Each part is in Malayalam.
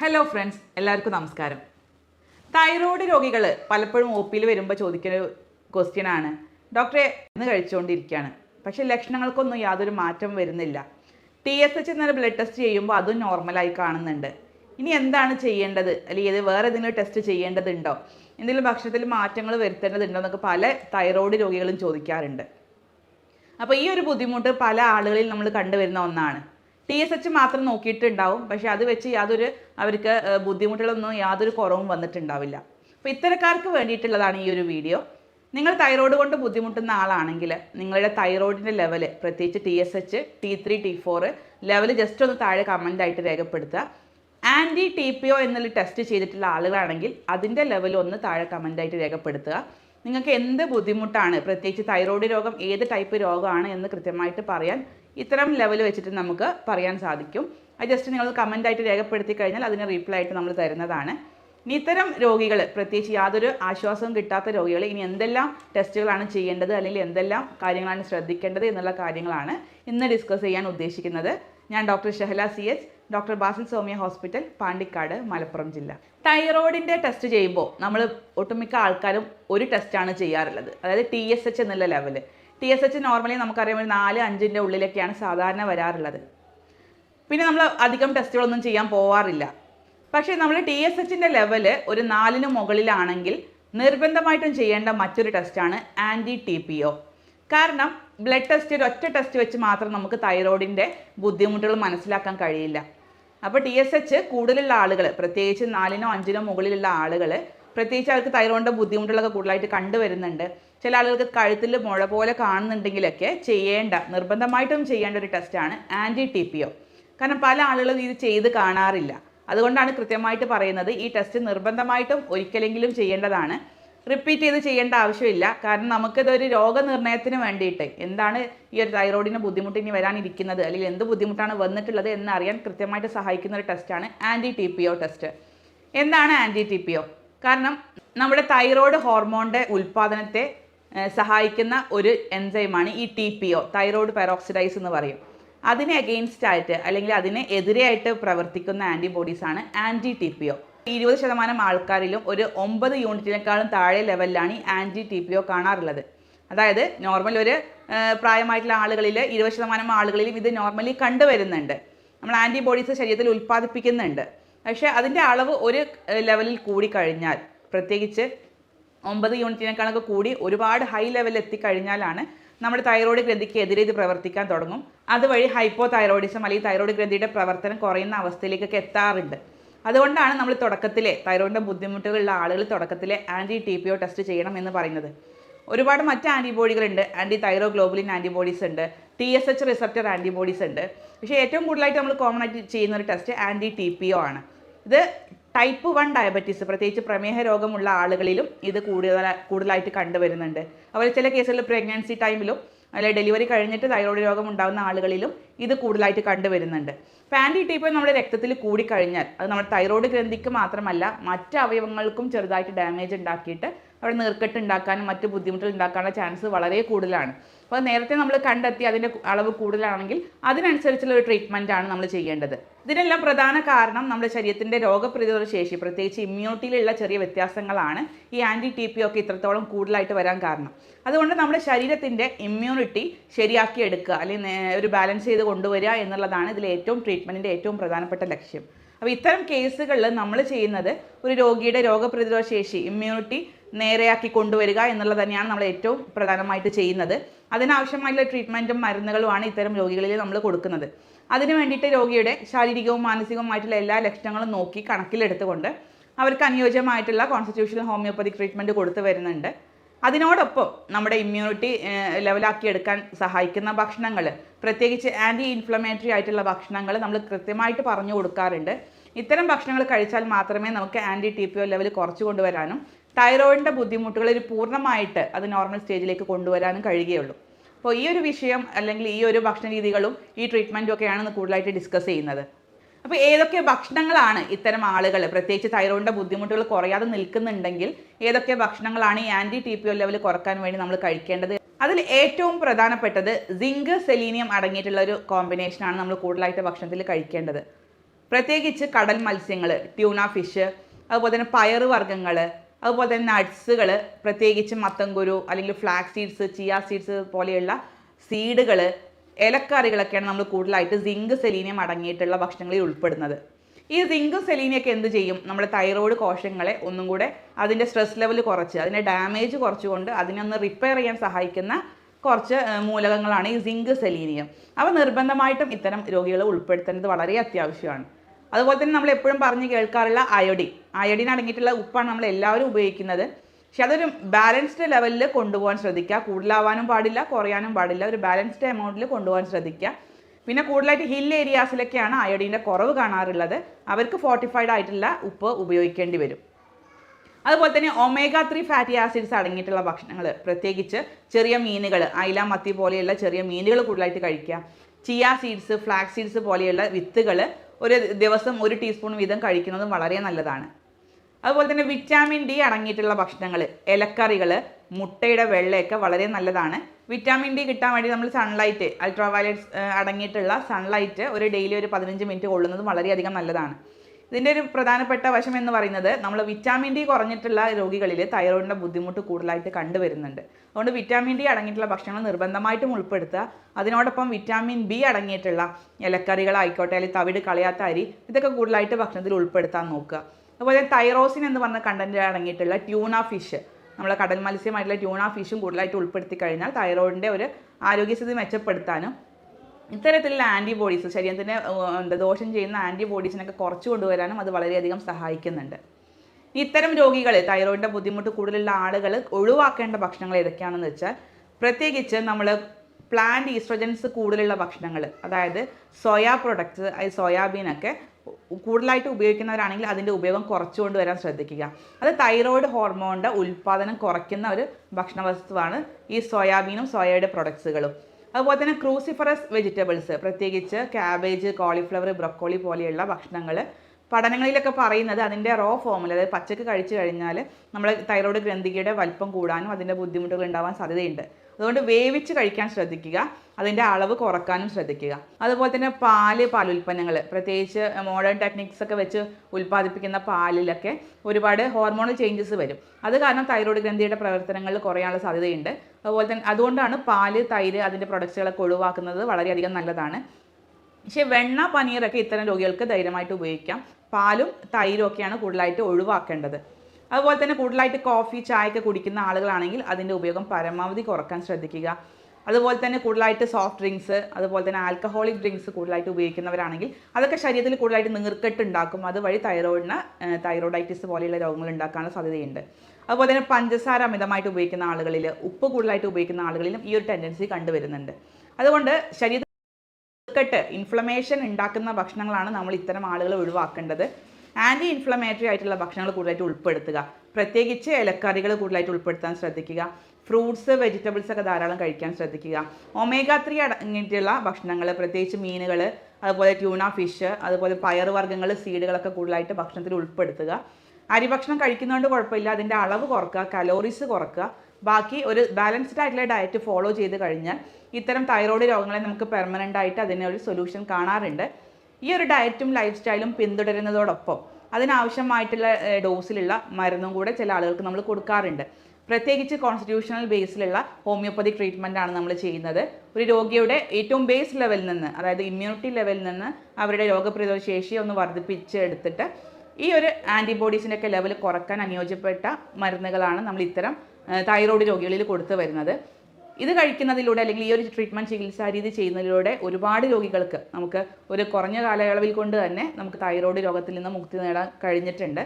ഹലോ ഫ്രണ്ട്സ് എല്ലാവർക്കും നമസ്കാരം. തൈറോയ്ഡ് രോഗികൾ പലപ്പോഴും ഒ പിയിൽ വരുമ്പോൾ ചോദിക്കുന്ന ഒരു ക്വസ്റ്റ്യൻ ആണ്. ഡോക്ടറെ ഇന്ന് കഴിച്ചുകൊണ്ടിരിക്കുകയാണ് പക്ഷേ ലക്ഷണങ്ങൾക്കൊന്നും യാതൊരു മാറ്റം വരുന്നില്ല. ടി എസ് എച്ച് എന്നൊരു ബ്ലഡ് ടെസ്റ്റ് ചെയ്യുമ്പോൾ അതും നോർമലായി കാണുന്നുണ്ട്. ഇനി എന്താണ് ചെയ്യേണ്ടത്? അല്ലെങ്കിൽ വേറെ ഏതെങ്കിലും ടെസ്റ്റ് ചെയ്യേണ്ടതുണ്ടോ? എന്തെങ്കിലും ഭക്ഷണത്തിൽ മാറ്റങ്ങൾ വരുത്തേണ്ടതുണ്ടോ എന്നൊക്കെ പല തൈറോയ്ഡ് രോഗികളും ചോദിക്കാറുണ്ട്. അപ്പോൾ ഈ ഒരു ബുദ്ധിമുട്ട് പല ആളുകളിൽ നമ്മൾ കണ്ടുവരുന്ന ഒന്നാണ്. ടി എസ് എച്ച് മാത്രം നോക്കിയിട്ടുണ്ടാവും. പക്ഷെ അത് വെച്ച് യാതൊരു അവർക്ക് ബുദ്ധിമുട്ടുകളൊന്നും യാതൊരു കുറവും വന്നിട്ടുണ്ടാവില്ല. അപ്പോൾ ഇത്തരക്കാർക്ക് വേണ്ടിയിട്ടുള്ളതാണ് ഈ ഒരു വീഡിയോ. നിങ്ങൾ തൈറോയ്ഡ് കൊണ്ട് ബുദ്ധിമുട്ടുന്ന ആളാണെങ്കിൽ നിങ്ങളുടെ തൈറോയിഡിന്റെ ലെവൽ പ്രത്യേകിച്ച് T S H T three T four level just ഒന്ന് താഴെ കമന്റായിട്ട് രേഖപ്പെടുത്തുക. ആന്റി ടി പി ഒ എന്നുള്ള ടെസ്റ്റ് ചെയ്തിട്ടുള്ള ആളുകളാണെങ്കിൽ അതിന്റെ ലെവൽ ഒന്ന് താഴെ കമന്റായിട്ട് രേഖപ്പെടുത്തുക. നിങ്ങൾക്ക് എന്ത് ബുദ്ധിമുട്ടാണ്? പ്രത്യേകിച്ച് തൈറോയ്ഡ് രോഗം ഏത് ടൈപ്പ് രോഗമാണ് എന്ന് കൃത്യമായിട്ട് പറയാൻ ഇത്തരം ലെവൽ വെച്ചിട്ട് നമുക്ക് പറയാൻ സാധിക്കും. അത് ജസ്റ്റ് നിങ്ങൾ കമന്റായിട്ട് രേഖപ്പെടുത്തി കഴിഞ്ഞാൽ അതിന് റീപ്ലൈ ആയിട്ട് നമ്മൾ തരുന്നതാണ്. ഇനി ഇത്തരം രോഗികൾ പ്രത്യേകിച്ച് യാതൊരു ആശ്വാസവും കിട്ടാത്ത രോഗികൾ ഇനി എന്തെല്ലാം ടെസ്റ്റുകളാണ് ചെയ്യേണ്ടത് അല്ലെങ്കിൽ എന്തെല്ലാം കാര്യങ്ങളാണ് ശ്രദ്ധിക്കേണ്ടത് എന്നുള്ള കാര്യങ്ങളാണ് ഇന്ന് ഡിസ്കസ് ചെയ്യാൻ ഉദ്ദേശിക്കുന്നത്. ഞാൻ doctor Shahala C H doctor Basil Somiya hospital Pandikkad Malappuram ജില്ല. തൈറോയിഡിന്റെ ടെസ്റ്റ് ചെയ്യുമ്പോൾ നമ്മൾ ഒട്ടുമിക്ക ആൾക്കാരും ഒരു ടെസ്റ്റാണ് ചെയ്യാറുള്ളത്. അതായത് ടി എസ് എച്ച് എന്നുള്ള level T S H normally നമുക്കറിയാം ഒരു നാല് അഞ്ചിന്റെ ഉള്ളിലൊക്കെയാണ് സാധാരണ വരാറുള്ളത്. പിന്നെ നമ്മൾ അധികം ടെസ്റ്റുകളൊന്നും ചെയ്യാൻ പോവാറില്ല. പക്ഷേ നമ്മൾ ടി എസ് എച്ചിന്റെ ലെവൽ ഒരു നാലിന് മുകളിലാണെങ്കിൽ നിർബന്ധമായിട്ടും ചെയ്യേണ്ട മറ്റൊരു ടെസ്റ്റാണ് ആന്റി ടി പി ഒ കാരണം ബ്ലഡ് ടെസ്റ്റ് ഒരു ഒറ്റ ടെസ്റ്റ് വെച്ച് മാത്രം നമുക്ക് തൈറോയിഡിന്റെ ബുദ്ധിമുട്ടുകൾ മനസ്സിലാക്കാൻ കഴിയില്ല. അപ്പോൾ ടി എസ് എച്ച് കൂടുതലുള്ള ആളുകൾ പ്രത്യേകിച്ച് നാലിനോ അഞ്ചിനോ മുകളിലുള്ള ആളുകൾ പ്രത്യേകിച്ച് അവർക്ക് തൈറോയിഡിന്റെ ബുദ്ധിമുട്ടുകളൊക്കെ കൂടുതലായിട്ട് കണ്ടുവരുന്നുണ്ട്. ചില ആളുകൾക്ക് കഴുത്തിൽ മുഴ പോലെ കാണുന്നുണ്ടെങ്കിലൊക്കെ ചെയ്യേണ്ട നിർബന്ധമായിട്ടും ചെയ്യേണ്ട ഒരു ടെസ്റ്റാണ് ആന്റി ടി പി ഒ കാരണം പല ആളുകളും ഇത് ചെയ്ത് കാണാറില്ല. അതുകൊണ്ടാണ് കൃത്യമായിട്ട് പറയുന്നത് ഈ ടെസ്റ്റ് നിർബന്ധമായിട്ടും ഒരിക്കലെങ്കിലും ചെയ്യേണ്ടതാണ്. റിപ്പീറ്റ് ചെയ്ത് ചെയ്യേണ്ട ആവശ്യമില്ല. കാരണം നമുക്കിതൊരു രോഗനിർണയത്തിന് വേണ്ടിയിട്ട് എന്താണ് ഈ ഒരു തൈറോയിഡിന് ബുദ്ധിമുട്ട് ഇനി വരാനിരിക്കുന്നത്? അല്ലെങ്കിൽ എന്ത് ബുദ്ധിമുട്ടാണ് വന്നിട്ടുള്ളത് എന്ന് അറിയാൻ കൃത്യമായിട്ട് സഹായിക്കുന്ന ഒരു ടെസ്റ്റാണ് anti T P O test എന്താണ് ആന്റി ടി പി ഒ കാരണം നമ്മുടെ തൈറോയ്ഡ് ഹോർമോണിന്റെ ഉൽപ്പാദനത്തെ സഹായിക്കുന്ന ഒരു എൻസൈമാണ് ഈ T P O thyroid peroxidase എന്ന് പറയും. അതിനെ അഗെയിൻസ്റ്റ് ആയിട്ട് അല്ലെങ്കിൽ അതിന് എതിരെയായിട്ട് പ്രവർത്തിക്കുന്ന ആന്റിബോഡീസ് ആണ് ആന്റി ടി പി ഒ ഇരുപത് ശതമാനം ആൾക്കാരിലും ഒരു ഒമ്പത് യൂണിറ്റിനേക്കാളും താഴെ ലെവലിലാണ് ഈ ആന്റി ടി പി ഒ കാണാറുള്ളത്. അതായത് നോർമൽ ഒരു പ്രായമായിട്ടുള്ള ആളുകളിൽ ഇരുപത് ശതമാനം ആളുകളിലും ഇത് നോർമലി കണ്ടുവരുന്നുണ്ട്. നമ്മൾ ആന്റിബോഡീസ് ശരീരത്തിൽ ഉൽപ്പാദിപ്പിക്കുന്നുണ്ട്. പക്ഷേ അതിന്റെ അളവ് ഒരു ലെവലിൽ കൂടി കഴിഞ്ഞാൽ പ്രത്യേകിച്ച് ഒമ്പത് യൂണിറ്റിനേക്കാളൊക്കെ കൂടി ഒരുപാട് ഹൈ ലെവലിൽ എത്തിക്കഴിഞ്ഞാലാണ് നമ്മുടെ തൈറോയ്ഡ് ഗ്രന്ഥിക്ക് എതിരെ ഇത് പ്രവർത്തിക്കാൻ തുടങ്ങും. അതുവഴി ഹൈപ്പോ തൈറോയിഡിസം അല്ലെങ്കിൽ തൈറോയ്ഡ് ഗ്രന്ഥിയുടെ പ്രവർത്തനം കുറയുന്ന അവസ്ഥയിലേക്കൊക്കെ എത്താറുണ്ട്. അതുകൊണ്ടാണ് നമ്മൾ തുടക്കത്തിലെ തൈറോയിഡിന്റെ ബുദ്ധിമുട്ടുകളുള്ള ആളുകൾ തുടക്കത്തിലെ anti T P O test ചെയ്യണം എന്ന് പറയുന്നത്. ഒരുപാട് മറ്റ് ആന്റിബോഡികളുണ്ട് ആന്റി തൈറോ ഗ്ലോബുലിൻ ആന്റിബോഡീസ് ഉണ്ട്. T S H receptor antibodies ഉണ്ട്. പക്ഷേ ഏറ്റവും കൂടുതലായിട്ട് നമ്മൾ കോമൺ ആയിട്ട് ചെയ്യുന്ന ഒരു test anti T P O ആണ്. ഇത് ടൈപ്പ് വൺ ഡയബറ്റീസ് പ്രത്യേകിച്ച് പ്രമേഹ രോഗമുള്ള ആളുകളിലും ഇത് കൂടുതൽ കൂടുതലായിട്ട് കണ്ടുവരുന്നുണ്ട്. അതുപോലെ ചില കേസുകളിൽ പ്രഗ്നൻസി ടൈമിലും അല്ലെങ്കിൽ ഡെലിവറി കഴിഞ്ഞിട്ട് തൈറോയ്ഡ് രോഗം ഉണ്ടാകുന്ന ആളുകളിലും ഇത് കൂടുതലായിട്ട് കണ്ടുവരുന്നുണ്ട്. പാന്റി ടൈപ്പ് നമ്മുടെ രക്തത്തിൽ കൂടിക്കഴിഞ്ഞാൽ അത് നമ്മുടെ തൈറോയ്ഡ് ഗ്രന്ഥിക്ക് മാത്രമല്ല മറ്റ് അവയവങ്ങൾക്കും ചെറുതായിട്ട് ഡാമേജ് ഉണ്ടാക്കിയിട്ട് അവിടെ നീർക്കെട്ട് ഉണ്ടാക്കാനും മറ്റ് ബുദ്ധിമുട്ടുകൾ ഉണ്ടാക്കാനുള്ള ചാൻസ് വളരെ കൂടുതലാണ്. അപ്പോൾ നേരത്തെ നമ്മൾ കണ്ടെത്തി അതിന്റെ അളവ് കൂടുതലാണെങ്കിൽ അതിനനുസരിച്ചുള്ള ഒരു ട്രീറ്റ്മെന്റ് ആണ് നമ്മൾ ചെയ്യേണ്ടത്. ഇതിനെല്ലാം പ്രധാന കാരണം നമ്മുടെ ശരീരത്തിന്റെ രോഗപ്രതിരോധ ശേഷി പ്രത്യേകിച്ച് ഇമ്മ്യൂണിറ്റിയിലുള്ള ചെറിയ വ്യത്യാസങ്ങളാണ് ഈ ആന്റി ടി പി ഒക്കെ ഇത്രത്തോളം കൂടുതലായിട്ട് വരാൻ കാരണം. അതുകൊണ്ട് നമ്മുടെ ശരീരത്തിന്റെ ഇമ്മ്യൂണിറ്റി ശരിയാക്കി എടുക്കുക അല്ലെങ്കിൽ ഒരു ബാലൻസ് ചെയ്ത് കൊണ്ടുവരിക എന്നുള്ളതാണ് ഇതിലെ ഏറ്റവും ട്രീറ്റ്മെന്റിന്റെ ഏറ്റവും പ്രധാനപ്പെട്ട ലക്ഷ്യം. അപ്പോൾ ഇത്തരം കേസുകളിൽ നമ്മൾ ചെയ്യുന്നത് ഒരു രോഗിയുടെ രോഗപ്രതിരോധ ശേഷി ഇമ്മ്യൂണിറ്റി നേരെയാക്കി കൊണ്ടുവരിക എന്നുള്ളത് തന്നെയാണ് നമ്മൾ ഏറ്റവും പ്രധാനമായിട്ട് ചെയ്യുന്നത്. അതിനാവശ്യമായിട്ടുള്ള ട്രീറ്റ്മെന്റും മരുന്നുകളുമാണ് ഇത്തരം രോഗികളിൽ നമ്മൾ കൊടുക്കുന്നത്. അതിനു വേണ്ടിയിട്ട് രോഗിയുടെ ശാരീരികവും മാനസികവുമായിട്ടുള്ള എല്ലാ ലക്ഷണങ്ങളും നോക്കി കണക്കിലെടുത്തുകൊണ്ട് അവർക്ക് അനുയോജ്യമായിട്ടുള്ള കോൺസ്റ്റിറ്റ്യൂഷണൽ ഹോമിയോപ്പതി ട്രീറ്റ്മെന്റ് കൊടുത്തു വരുന്നുണ്ട്. അതിനോടൊപ്പം നമ്മുടെ ഇമ്മ്യൂണിറ്റി ലെവലാക്കി എടുക്കാൻ സഹായിക്കുന്ന ഭക്ഷണങ്ങൾ പ്രത്യേകിച്ച് ആന്റി ഇൻഫ്ലമേറ്ററി ആയിട്ടുള്ള ഭക്ഷണങ്ങൾ നമ്മൾ കൃത്യമായിട്ട് പറഞ്ഞു കൊടുക്കാറുണ്ട്. ഇത്തരം ഭക്ഷണങ്ങൾ കഴിച്ചാൽ മാത്രമേ നമുക്ക് anti T P O level കുറച്ച് കൊണ്ടുവരാനും തൈറോയിഡിന്റെ ബുദ്ധിമുട്ടുകൾ ഒരു പൂർണമായിട്ട് അത് നോർമൽ സ്റ്റേജിലേക്ക് കൊണ്ടുവരാനും കഴിയുകയുള്ളൂ. അപ്പോൾ ഈ ഒരു വിഷയം അല്ലെങ്കിൽ ഈ ഒരു ഭക്ഷണ രീതികളും ഈ ട്രീറ്റ്മെന്റും ഒക്കെയാണ് കൂടുതലായിട്ട് ഡിസ്കസ് ചെയ്യുന്നത്. അപ്പോൾ ഏതൊക്കെ ഭക്ഷണങ്ങളാണ് ഇത്തരം ആളുകൾ പ്രത്യേകിച്ച് തൈറോയിഡിന്റെ ബുദ്ധിമുട്ടുകൾ കുറയാതെ നിൽക്കുന്നുണ്ടെങ്കിൽ ഏതൊക്കെ ഭക്ഷണങ്ങളാണ് ഈ anti T P O level കുറയ്ക്കാൻ വേണ്ടി നമ്മൾ കഴിക്കേണ്ടത്? അതിൽ ഏറ്റവും പ്രധാനപ്പെട്ടത് സിങ്ക് സെലീനിയം അടങ്ങിയിട്ടുള്ള ഒരു കോമ്പിനേഷനാണ് നമ്മൾ കൂടുതലായിട്ട് ഭക്ഷണത്തിൽ കഴിക്കേണ്ടത്. പ്രത്യേകിച്ച് കടൽ മത്സ്യങ്ങൾ ട്യൂണ ഫിഷ് അതുപോലെ തന്നെ പയറ് വർഗങ്ങൾ അതുപോലെ തന്നെ നട്ട്സുകൾ പ്രത്യേകിച്ച് മത്തങ്കുരു അല്ലെങ്കിൽ ഫ്ലാക്സ് സീഡ്സ് ചിയ സീഡ്സ് പോലെയുള്ള സീഡുകൾ ഇലക്കറികളൊക്കെയാണ് നമ്മൾ കൂടുതലായിട്ട് സിങ്ക് സെലീനിയം അടങ്ങിയിട്ടുള്ള ഭക്ഷണങ്ങളിൽ ഉൾപ്പെടുന്നത്. ഈ സിങ്ക് സെലീനിയൊക്കെ എന്ത് ചെയ്യും? നമ്മുടെ തൈറോയ്ഡ് കോശങ്ങളെ ഒന്നും കൂടെ അതിന്റെ സ്ട്രെസ് ലെവൽ കുറച്ച് അതിന്റെ ഡാമേജ് കുറച്ചുകൊണ്ട് അതിനൊന്ന് റിപ്പയർ ചെയ്യാൻ സഹായിക്കുന്ന കുറച്ച് മൂലകങ്ങളാണ് ഈ സിങ്ക് സെലീനിയം അവ നിർബന്ധമായിട്ടും ഇത്തരം രോഗികളെ ഉൾപ്പെടുത്തേണ്ടത് വളരെ അത്യാവശ്യമാണ്. അതുപോലെ തന്നെ നമ്മൾ എപ്പോഴും പറഞ്ഞ് കേൾക്കാറുള്ള അയോഡിൻ. അയോഡിൻ അടങ്ങിയിട്ടുള്ള ഉപ്പാണ് നമ്മൾ എല്ലാവരും ഉപയോഗിക്കുന്നത്. പക്ഷെ അതൊരു ബാലൻസ്ഡ് ലെവലിൽ കൊണ്ടുപോകാൻ ശ്രദ്ധിക്കുക. കൂടുതലാവാനും പാടില്ല കുറയാനും പാടില്ല. ഒരു ബാലൻസ്ഡ് എമൗണ്ടിൽ കൊണ്ടുപോകാൻ ശ്രദ്ധിക്കുക. പിന്നെ കൂടുതലായിട്ട് ഹിൽ ഏരിയാസിലൊക്കെയാണ് അയോഡീന്റെ കുറവ് കാണാറുള്ളത്. അവർക്ക് ഫോർട്ടിഫൈഡ് ആയിട്ടുള്ള ഉപ്പ് ഉപയോഗിക്കേണ്ടി വരും. അതുപോലെ തന്നെ ഒമേഗ ത്രീ ഫാറ്റി ആസിഡ്സ് അടങ്ങിയിട്ടുള്ള ഭക്ഷണങ്ങൾ പ്രത്യേകിച്ച് ചെറിയ മീനുകൾ അയില മത്തി പോലെയുള്ള ചെറിയ മീനുകൾ കൂടുതലായിട്ട് കഴിക്കുക. ചിയ സീഡ്സ് ഫ്ലാക്സ് സീഡ്സ് പോലെയുള്ള വിത്തുകൾ ഒരു ദിവസം ഒരു ടീസ്പൂൺ വീതം കഴിക്കുന്നതും വളരെ നല്ലതാണ്. അതുപോലെ തന്നെ വിറ്റാമിൻ ഡി അടങ്ങിയിട്ടുള്ള ഭക്ഷണങ്ങൾ ഇലക്കറികൾ മുട്ടയുടെ വെള്ളയൊക്കെ വളരെ നല്ലതാണ്. വിറ്റാമിൻ ഡി കിട്ടാൻ വേണ്ടി നമ്മൾ സൺലൈറ്റ് അൾട്രാവയലറ്റ്സ് അടങ്ങിയിട്ടുള്ള സൺലൈറ്റ് ഒരു ഡെയിലി ഒരു പതിനഞ്ച് മിനിറ്റ് കൊള്ളുന്നതും വളരെയധികം നല്ലതാണ്. ഇതിന്റെ ഒരു പ്രധാനപ്പെട്ട വശം എന്ന് പറയുന്നത് നമ്മൾ വിറ്റാമിൻ ഡി കുറഞ്ഞിട്ടുള്ള രോഗികളിൽ തൈറോയിഡിന്റെ ബുദ്ധിമുട്ട് കൂടുതലായിട്ട് കണ്ടുവരുന്നുണ്ട്. അതുകൊണ്ട് വിറ്റാമിൻ ഡി അടങ്ങിയിട്ടുള്ള ഭക്ഷണങ്ങൾ നിർബന്ധമായിട്ടും ഉൾപ്പെടുത്തുക. അതിനോടൊപ്പം വിറ്റാമിൻ ബി അടങ്ങിയിട്ടുള്ള ഇലക്കറികളായിക്കോട്ടെ അല്ലെങ്കിൽ തവിട് കളയാത്ത അരി ഇതൊക്കെ കൂടുതലായിട്ട് ഭക്ഷണത്തിൽ ഉൾപ്പെടുത്താൻ നോക്കുക. അതുപോലെ തൈറോസിൻ എന്ന് പറഞ്ഞ കണ്ടന്റ് അടങ്ങിയിട്ടുള്ള ട്യൂണ ഫിഷ് നമ്മളെ കടൽ മത്സ്യമായിട്ടുള്ള ട്യൂണ ഫിഷും കൂടുതലായിട്ട് ഉൾപ്പെടുത്തി കഴിഞ്ഞാൽ തൈറോയിഡിന്റെ ഒരു ആരോഗ്യസ്ഥിതി മെച്ചപ്പെടുത്താനും ഇത്തരത്തിലുള്ള ആന്റിബോഡീസ് ശരീരത്തിന് എന്താ ദോഷം ചെയ്യുന്ന ആന്റിബോഡീസിനൊക്കെ കുറച്ച് കൊണ്ടുവരാനും അത് വളരെയധികം സഹായിക്കുന്നുണ്ട്. ഇത്തരം രോഗികൾ തൈറോയിഡിന്റെ ബുദ്ധിമുട്ട് കൂടുതലുള്ള ആളുകൾ ഒഴിവാക്കേണ്ട ഭക്ഷണങ്ങൾ ഏതൊക്കെയാണെന്ന് വെച്ചാൽ പ്രത്യേകിച്ച് നമ്മൾ പ്ലാന്റ് ഈസ്ട്രജൻസ് കൂടുതലുള്ള ഭക്ഷണങ്ങൾ അതായത് സോയാ പ്രൊഡക്ട്സ് അതായത് സോയാബീനൊക്കെ കൂടുതലായിട്ട് ഉപയോഗിക്കുന്നവരാണെങ്കിൽ അതിന്റെ ഉപയോഗം കുറച്ചുകൊണ്ട് വരാൻ ശ്രദ്ധിക്കുക. അത് തൈറോയിഡ് ഹോർമോണിന്റെ ഉൽപ്പാദനം കുറയ്ക്കുന്ന ഒരു ഭക്ഷണ വസ്തുവാണ് ഈ സോയാബീനും സോയയുടെ പ്രൊഡക്ട്സുകളും അതുപോലെ തന്നെ ക്രൂസിഫറസ് വെജിറ്റബിൾസ് പ്രത്യേകിച്ച് ക്യാബേജ് കോളിഫ്ലവർ ബ്രൊക്കോളി പോലെയുള്ള ഭക്ഷണങ്ങൾ. പഠനങ്ങളിലൊക്കെ പറയുന്നത് അതിന്റെ റോ ഫോമിൽ അതായത് പച്ചക്ക് കഴിച്ചു കഴിഞ്ഞാൽ നമ്മുടെ തൈറോയ്ഡ് ഗ്രന്ഥികയുടെ വലിപ്പം കൂടാനും അതിന്റെ ബുദ്ധിമുട്ടുകൾ ഉണ്ടാവാൻ സാധ്യതയുണ്ട്. അതുകൊണ്ട് വേവിച്ച് കഴിക്കാൻ ശ്രദ്ധിക്കുക. അതിന്റെ അളവ് കുറക്കാനും ശ്രദ്ധിക്കുക. അതുപോലെ തന്നെ പാൽ പാലുൽപ്പന്നങ്ങൾ. പ്രത്യേകിച്ച് മോഡേൺ ടെക്നിക്സ് ഒക്കെ വെച്ച് ഉൽപ്പാദിപ്പിക്കുന്ന പാലിലൊക്കെ ഒരുപാട് ഹോർമോണൽ ചേഞ്ചസ് വരും. അത് കാരണം തൈറോയ്ഡ് ഗ്രന്ഥിയുടെ പ്രവർത്തനങ്ങളിൽ കുറയാനുള്ള സാധ്യതയുണ്ട്. അതുപോലെ തന്നെ അതുകൊണ്ടാണ് പാൽ തൈര് അതിന്റെ പ്രൊഡക്ട്സുകളൊക്കെ ഒഴിവാക്കുന്നത് വളരെയധികം നല്ലതാണ്. പക്ഷേ വെണ്ണ പനീറൊക്കെ ഇത്തരം രോഗികൾക്ക് ധൈര്യമായിട്ട് ഉപയോഗിക്കാം. പാലും തൈരും ഒക്കെയാണ് കൂടുതലായിട്ട് ഒഴിവാക്കേണ്ടത്. അതുപോലെ തന്നെ കൂടുതലായിട്ട് കോഫി ചായയൊക്കെ കുടിക്കുന്ന ആളുകളാണെങ്കിൽ അതിന്റെ ഉപയോഗം പരമാവധി കുറയ്ക്കാൻ ശ്രദ്ധിക്കുക. അതുപോലെ തന്നെ കൂടുതലായിട്ട് സോഫ്റ്റ് ഡ്രിങ്ക്സ് അതുപോലെ തന്നെ ആൽക്കഹോളിക് ഡ്രിങ്ക്സ് കൂടുതലായിട്ട് ഉപയോഗിക്കുന്നവരാണെങ്കിൽ അതൊക്കെ ശരീരത്തിൽ കൂടുതലായിട്ട് നീർക്കെട്ട് ഉണ്ടാക്കും. അതുവഴി തൈറോയിഡിന് തൈറോയിഡൈറ്റിസ് പോലെയുള്ള രോഗങ്ങൾ ഉണ്ടാക്കാനുള്ള സാധ്യതയുണ്ട്. അതുപോലെ തന്നെ പഞ്ചസാര അമിതമായിട്ട് ഉപയോഗിക്കുന്ന ആളുകളിൽ ഉപ്പ് കൂടുതലായിട്ട് ഉപയോഗിക്കുന്ന ആളുകളിലും ഈ ഒരു ടെൻഡൻസി കണ്ടുവരുന്നുണ്ട്. അതുകൊണ്ട് ശരീരത്തിൽ നീർക്കെട്ട് ഇൻഫ്ലമേഷൻ ഉണ്ടാക്കുന്ന ഭക്ഷണങ്ങളാണ് നമ്മൾ ഇത്തരം ആളുകൾ ഒഴിവാക്കേണ്ടത്. ആന്റി ഇൻഫ്ലമേറ്ററി ആയിട്ടുള്ള ഭക്ഷണങ്ങൾ കൂടുതലായിട്ട് ഉൾപ്പെടുത്തുക. പ്രത്യേകിച്ച് ഇലക്കറികൾ കൂടുതലായിട്ട് ഉൾപ്പെടുത്താൻ ശ്രദ്ധിക്കുക. ഫ്രൂട്ട്സ് വെജിറ്റബിൾസ് ഒക്കെ ധാരാളം കഴിക്കാൻ ശ്രദ്ധിക്കുക. ഒമേഗ ത്രീ അടങ്ങിയിട്ടുള്ള ഭക്ഷണങ്ങൾ പ്രത്യേകിച്ച് മീനുകൾ അതുപോലെ ട്യൂണ ഫിഷ് അതുപോലെ പയറുവർഗങ്ങൾ സീഡുകളൊക്കെ കൂടുതലായിട്ട് ഭക്ഷണത്തിൽ ഉൾപ്പെടുത്തുക. അരിഭക്ഷണം കഴിക്കുന്നതുകൊണ്ട് കുഴപ്പമില്ല. അതിന്റെ അളവ് കുറക്കുക കലോറീസ് കുറക്കുക. ബാക്കി ഒരു ബാലൻസ്ഡ് ആയിട്ടുള്ള ഡയറ്റ് ഫോളോ ചെയ്ത് കഴിഞ്ഞാൽ ഇത്തരം തൈറോയ്ഡ് രോഗങ്ങളെ നമുക്ക് പെർമനന്റ് ആയിട്ട് അതിനൊരു സൊല്യൂഷൻ കാണാറുണ്ട്. ഈ ഒരു ഡയറ്റും ലൈഫ് സ്റ്റൈലും പിന്തുടരുന്നതോടൊപ്പം അതിനാവശ്യമായിട്ടുള്ള ഡോസിലുള്ള മരുന്നും കൂടെ ചില ആളുകൾക്ക് നമ്മൾ കൊടുക്കാറുണ്ട്. പ്രത്യേകിച്ച് കോൺസ്റ്റിറ്റ്യൂഷണൽ ബേസിലുള്ള ഹോമിയോപ്പതി ട്രീറ്റ്മെന്റ് ആണ് നമ്മൾ ചെയ്യുന്നത്. ഒരു രോഗിയുടെ ഏറ്റവും ബേസ് ലെവലിൽ നിന്ന് അതായത് ഇമ്മ്യൂണിറ്റി ലെവലിൽ നിന്ന് അവരുടെ രോഗപ്രതിരോധ ശേഷി ഒന്ന് വർദ്ധിപ്പിച്ചെടുത്തിട്ട് ഈ ഒരു ആന്റിബോഡീസിന്റെ ഒക്കെ ലെവൽ കുറയ്ക്കാൻ അനുയോജ്യപ്പെട്ട മരുന്നുകളാണ് നമ്മൾ ഇത്തരം തൈറോയ്ഡ് രോഗികളിൽ കൊടുത്തു വരുന്നത്. ഇത് കഴിക്കുന്നതിലൂടെ അല്ലെങ്കിൽ ഈ ഒരു ട്രീറ്റ്മെന്റ് ചികിത്സാ രീതി ചെയ്യുന്നതിലൂടെ ഒരുപാട് രോഗികൾക്ക് നമുക്ക് ഒരു കുറഞ്ഞ കാലയളവിൽ കൊണ്ട് തന്നെ നമുക്ക് തൈറോയ്ഡ് രോഗത്തിൽ നിന്ന് മുക്തി നേടാൻ കഴിഞ്ഞിട്ടുണ്ട്.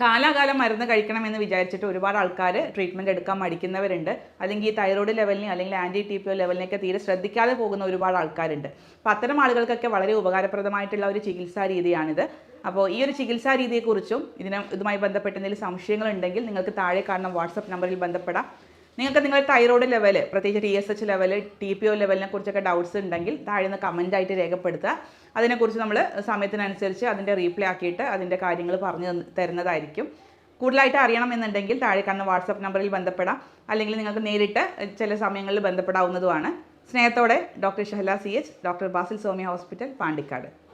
കാലാകാലം മരുന്ന് കഴിക്കണമെന്ന് വിചാരിച്ചിട്ട് ഒരുപാട് ആൾക്കാർ ട്രീറ്റ്മെന്റ് എടുക്കാൻ മടിക്കുന്നവരുണ്ട്. അല്ലെങ്കിൽ ഈ തൈറോയ്ഡ് ലെവലിനെ അല്ലെങ്കിൽ ആന്റി ടി പി ഒ ലെവലിനെയൊക്കെ തീരെ ശ്രദ്ധിക്കാതെ പോകുന്ന ഒരുപാട് ആൾക്കാരുണ്ട്. അപ്പോൾ അത്തരം ആളുകൾക്കൊക്കെ വളരെ ഉപകാരപ്രദമായിട്ടുള്ള ഒരു ചികിത്സാ രീതിയാണിത്. അപ്പോൾ ഈ ഒരു ചികിത്സാ രീതിയെക്കുറിച്ചും ഇതിനെ ഇതുമായി ബന്ധപ്പെട്ട് എന്തെങ്കിലും സംശയങ്ങളുണ്ടെങ്കിൽ നിങ്ങൾക്ക് താഴെ കാണുന്ന വാട്സപ്പ് നമ്പറിൽ ബന്ധപ്പെടാം. നിങ്ങൾക്ക് നിങ്ങളുടെ തൈറോയ്ഡ് ലെവൽ പ്രത്യേകിച്ച് T S H level T P O ലെവലിനെ കുറിച്ചൊക്കെ ഡൗട്ട്സ് ഉണ്ടെങ്കിൽ താഴെ നിന്ന് ആയിട്ട് രേഖപ്പെടുത്തുക. അതിനെക്കുറിച്ച് നമ്മൾ സമയത്തിനനുസരിച്ച് അതിന്റെ റീപ്ലേ ആക്കിയിട്ട് അതിന്റെ കാര്യങ്ങൾ പറഞ്ഞു തരുന്നതായിരിക്കും. കൂടുതലായിട്ട് അറിയണമെന്നുണ്ടെങ്കിൽ താഴെ കാണുന്ന വാട്സപ്പ് നമ്പറിൽ ബന്ധപ്പെടാം. അല്ലെങ്കിൽ നിങ്ങൾക്ക് നേരിട്ട് ചില സമയങ്ങളിൽ ബന്ധപ്പെടാവുന്നതുമാണ്. സ്നേഹത്തോടെ doctor Shahala C H doctor Basil Somi hospital Pandikkad.